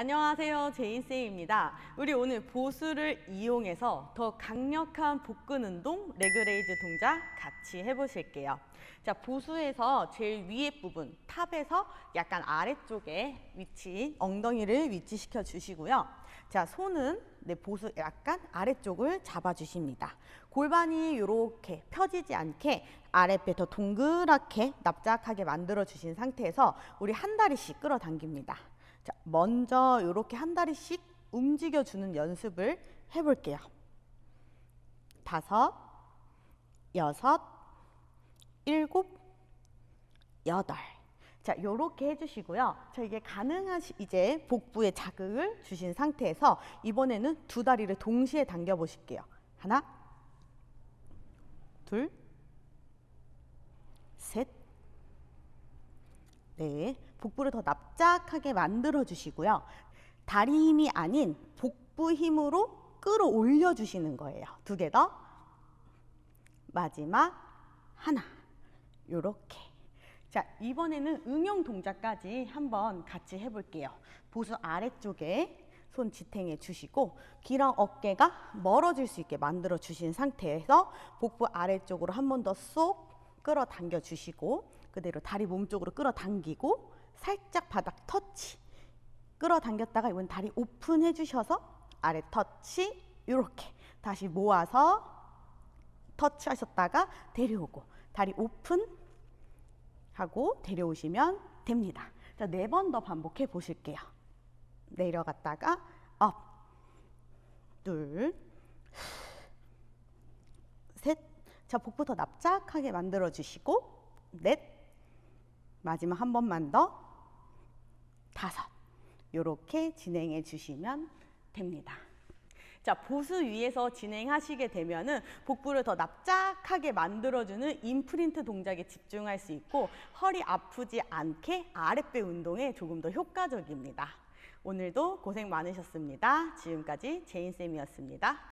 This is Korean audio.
안녕하세요. 제인쌤입니다. 우리 오늘 보수를 이용해서 더 강력한 복근 운동, 레그레이즈 동작 같이 해보실게요. 자, 보수에서 제일 위에 부분, 탑에서 약간 아래쪽에 위치, 엉덩이를 위치시켜 주시고요. 자, 손은 내 보수 약간 아래쪽을 잡아주십니다. 골반이 이렇게 펴지지 않게 아랫배 더 동그랗게 납작하게 만들어 주신 상태에서 우리 한 다리씩 끌어당깁니다. 자, 먼저 이렇게 한 다리씩 움직여 주는 연습을 해볼게요. 다섯, 여섯, 일곱, 여덟. 자, 요렇게 해주시고요. 자, 이게 가능하시, 이제 복부에 자극을 주신 상태에서 이번에는 두 다리를 동시에 당겨 보실게요. 하나, 둘, 셋, 네. 복부를 더 납작하게 만들어 주시고요. 다리 힘이 아닌 복부 힘으로 끌어올려 주시는 거예요. 두 개 더. 마지막 하나. 요렇게. 자, 이번에는 응용 동작까지 한번 같이 해 볼게요. 보수 아래쪽에 손 지탱해 주시고 귀랑 어깨가 멀어질 수 있게 만들어 주신 상태에서 복부 아래쪽으로 한 번 더 쏙 끌어당겨 주시고 그대로 다리 몸쪽으로 끌어당기고 살짝 바닥 터치 끌어당겼다가 이번 다리 오픈해 주셔서 아래 터치 이렇게 다시 모아서 터치하셨다가 데려오고 다리 오픈 하고 데려오시면 됩니다. 자, 네 번 더 반복해 보실게요. 내려갔다가 업, 둘, 셋. 자, 복부 더 납작하게 만들어 주시고 넷. 마지막 한 번만 더. 다섯. 요렇게 진행해 주시면 됩니다. 자, 보수 위에서 진행하시게 되면은 복부를 더 납작하게 만들어주는 임프린트 동작에 집중할 수 있고 허리 아프지 않게 아랫배 운동에 조금 더 효과적입니다. 오늘도 고생 많으셨습니다. 지금까지 제인쌤이었습니다.